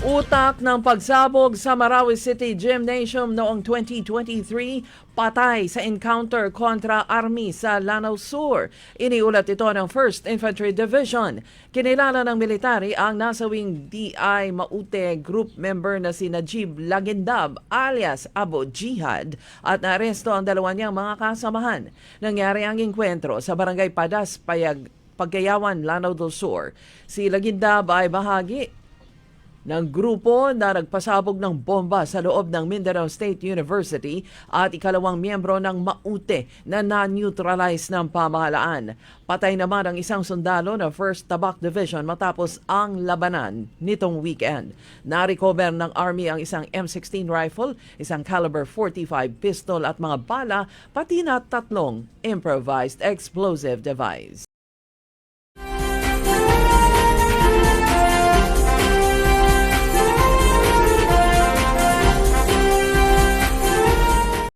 Utak ng pagsabog sa Marawi City Gymnasium noong 2023, patay sa encounter kontra Army sa Lanao Sur. Iniulat ito ng 1st Infantry Division. Kinilala ng military ang nasawing DI Maute group member na si Najib Lagindab alias Abu Jihad at naaresto ang dalawa niyang mga kasamahan. Nangyari ang inkwentro sa Barangay Padas, Payag, Pagkayawan, Lanao del Sur. Si Lagindab ay bahagi ng grupo na nagpasabog ng bomba sa loob ng Mindanao State University at ikalawang miyembro ng Maute na na-neutralize ng pamahalaan. Patay naman ang isang sundalo ng 1st Tabak Division matapos ang labanan nitong weekend. Na-recover ng Army ang isang M16 rifle, isang caliber 45 pistol at mga bala, pati na tatlong improvised explosive device.